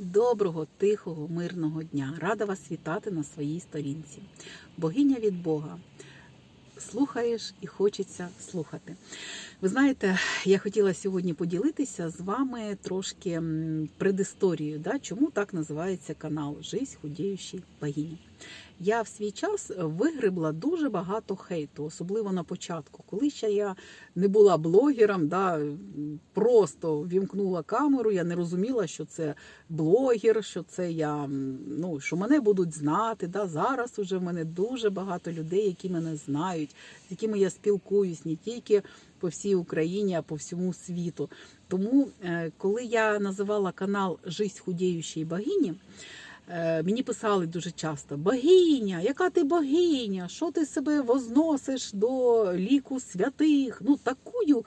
Доброго, тихого, мирного дня! Рада вас вітати на своїй сторінці. Богиня від Бога. Слухаєш і хочеться слухати. Ви знаєте, я хотіла сьогодні поділитися з вами трошки предісторією, да, чому так називається канал Жизнь худіючій богині. Я в свій час вигребла дуже багато хейту, особливо на початку. Коли ще я не була блогером, да, просто вімкнула камеру, я не розуміла, що це блогер, що це я, ну, що мене будуть знати. Да. Зараз уже в мене дуже багато людей, які мене знають, з якими я спілкуюсь не тільки по всій Україні, а по всьому світу. Тому, е, коли я називала канал Жизнь худіючої богині, Е, Мені писали дуже часто: богиня, яка ти богиня? Що ти себе возносиш до ліку святих? Ну, такую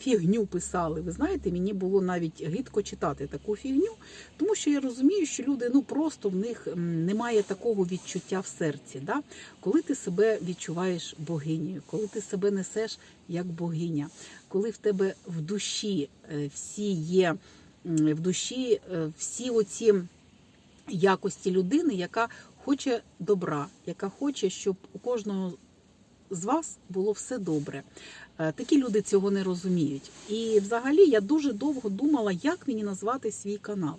фігню писали. Ви знаєте, мені було навіть гидко читати таку фігню, тому що я розумію, що люди ну просто в них немає такого відчуття в серці. Да? Коли ти себе відчуваєш богинею, коли ти себе несеш як богиня, коли в тебе в душі е, всі є в душі е, всі оці якості людини, яка хоче добра, яка хоче, щоб у кожного з вас було все добре. Е, Такі люди цього не розуміють. І взагалі я дуже довго думала, як мені назвати свій канал.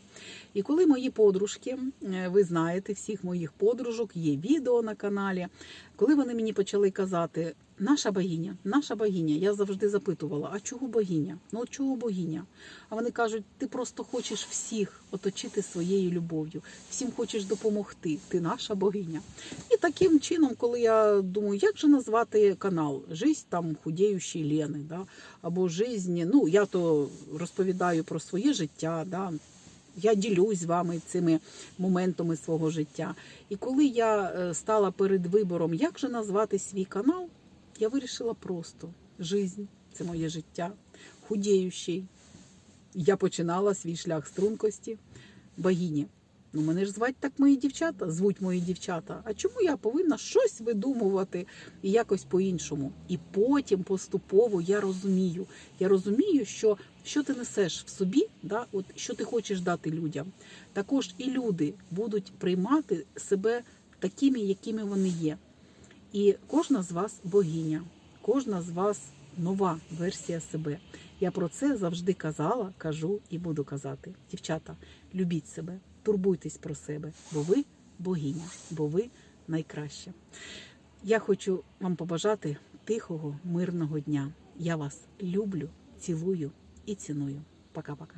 І коли мої подружки, е, ви знаєте, всіх моїх подружок, є відео на каналі, коли вони мені почали казати, наша богиня, наша богиня, я завжди запитувала, а чого богиня? Ну от чого богиня? А вони кажуть, ти просто хочеш всіх оточити своєю любов'ю, всім хочеш допомогти. Ти наша богиня. Таким чином, коли я думаю, як же назвати канал Жизнь там худіючої Лени, да? або жизнь, ну я то розповідаю про своє життя. Да? Я ділюсь з вами цими моментами свого життя. І коли я е, стала перед вибором, як же назвати свій канал, я вирішила просто жизнь це моє життя, худіючий. Я починала свій шлях стрункості богині. Ну, мене ж звать так мої дівчата, звуть мої дівчата. А чому я повинна щось видумувати і якось по-іншому? І потім поступово я розумію. Я розумію, що що ти несеш в собі, да, от що ти хочеш дати людям. Також і люди будуть приймати себе такими, якими вони є. І кожна з вас богиня, кожна з вас нова версія себе. Я про це завжди казала, кажу і буду казати. Дівчата, любіть себе, турбуйтесь про себе, бо ви богиня, бо ви найкраща. Я хочу вам побажати тихого, мирного дня. Я вас люблю, цілую і ціную. Пока-пока.